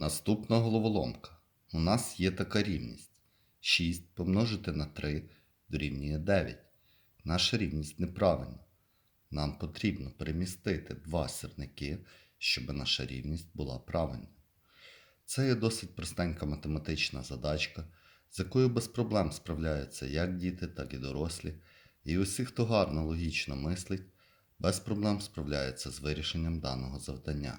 Наступна головоломка. У нас є така рівність. 6 помножити на 3 дорівнює 9. Наша рівність неправильна. Нам потрібно перемістити два сірники, щоб наша рівність була правильною. Це є досить простенька математична задачка, з якою без проблем справляються як діти, так і дорослі, і усі, хто гарно логічно мислить, без проблем справляються з вирішенням даного завдання.